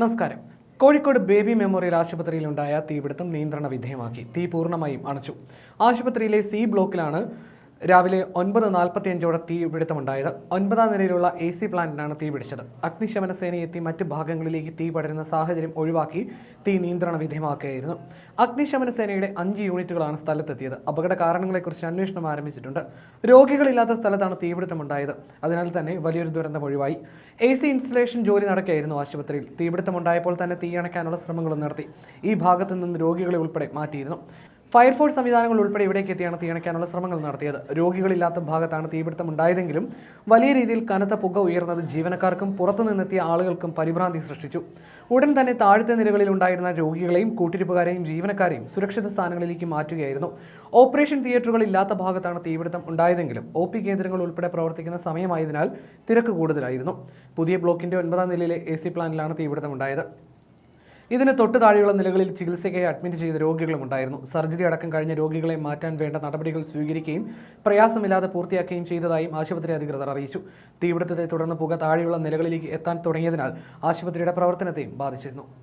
നമസ്കാരം. Kozhikode baby memorial ആശുപത്രിയിലുണ്ടായ തീപിടുത്തം നിയന്ത്രണ വിധേയമാക്കി തീ പൂർണമായും അണച്ചു. ആശുപത്രിയിലെ സി ബ്ലോക്കിലാണ് രാവിലെ ഒൻപത് നാൽപ്പത്തിയഞ്ചോടെ തീപിടുത്തമുണ്ടായത് ഒൻപതാം നിലയിലുള്ള എ സി പ്ലാന്റിനാണ് തീ പിടിച്ചത്. അഗ്നിശമന സേനയെത്തി മറ്റ് ഭാഗങ്ങളിലേക്ക് തീ പടരുന്ന സാഹചര്യം ഒഴിവാക്കി തീ നിയന്ത്രണ വിധേയമാക്കുകയായിരുന്നു. അഗ്നിശമന സേനയുടെ അഞ്ച് യൂണിറ്റുകളാണ് സ്ഥലത്തെത്തിയത്. അപകട കാരണങ്ങളെക്കുറിച്ച് അന്വേഷണം ആരംഭിച്ചിട്ടുണ്ട്. രോഗികളില്ലാത്ത സ്ഥലത്താണ് തീപിടുത്തമുണ്ടായത് അതിനാൽ തന്നെ വലിയൊരു ദുരന്തം ഒഴിവായി. എ സി ഇൻസ്റ്റലേഷൻ ജോലി നടക്കുകയായിരുന്നു ആശുപത്രിയിൽ. തീപിടുത്തമുണ്ടായപ്പോൾ തന്നെ തീ അണയ്ക്കാനുള്ള ശ്രമങ്ങളും നടത്തി. ഈ ഭാഗത്തു നിന്ന് രോഗികളെ ഉൾപ്പെടെ മാറ്റിയിരുന്നു. ഫയർഫോഴ്സ് സംവിധാനങ്ങൾ ഉൾപ്പെടെ ഇവിടേക്ക് എത്തിയാണ് തീയണയ്ക്കാനുള്ള ശ്രമങ്ങൾ നടത്തിയത്. രോഗികളില്ലാത്ത ഭാഗത്താണ് തീപിടുത്തം ഉണ്ടായതെങ്കിലും വലിയ രീതിയിൽ കനത്ത പുക ഉയർന്നത് ജീവനക്കാർക്കും പുറത്തുനിന്നെത്തിയ ആളുകൾക്കും പരിഭ്രാന്തി സൃഷ്ടിച്ചു. ഉടൻ തന്നെ താഴത്തെ നിലകളിൽ ഉണ്ടായിരുന്ന രോഗികളെയും കൂട്ടിരിപ്പുകാരെയും ജീവനക്കാരെയും സുരക്ഷിത സ്ഥാനങ്ങളിലേക്ക് മാറ്റുകയായിരുന്നു. ഓപ്പറേഷൻ തിയേറ്ററുകൾ ഇല്ലാത്ത ഭാഗത്താണ് തീപിടുത്തം ഉണ്ടായതെങ്കിലും ഒ പി കേന്ദ്രങ്ങൾ ഉൾപ്പെടെ പ്രവർത്തിക്കുന്ന സമയമായതിനാൽ തിരക്ക് കൂടുതലായിരുന്നു. പുതിയ ബ്ലോക്കിന്റെ ഒൻപതാം നിലയിലെ എ സി പ്ലാനിലാണ് തീപിടുത്തം ഉണ്ടായത്. ഇതിന് തൊട്ട് താഴെയുള്ള നിലകളിൽ ചികിത്സയ്ക്കായി അഡ്മിറ്റ് ചെയ്ത രോഗികളും ഉണ്ടായിരുന്നു. സർജറി അടക്കം കഴിഞ്ഞ രോഗികളെ മാറ്റാൻ വേണ്ട നടപടികൾ സ്വീകരിക്കുകയും പ്രയാസമില്ലാതെ പൂർത്തിയാക്കുകയും ചെയ്തതായും ആശുപത്രി അധികൃതർ അറിയിച്ചു. തീപിടുത്തത്തെ തുടർന്ന് പുക താഴെയുള്ള നിലകളിലേക്ക് എത്താൻ തുടങ്ങിയതിനാൽ ആശുപത്രിയുടെ പ്രവർത്തനത്തെയും ബാധിച്ചിരുന്നു.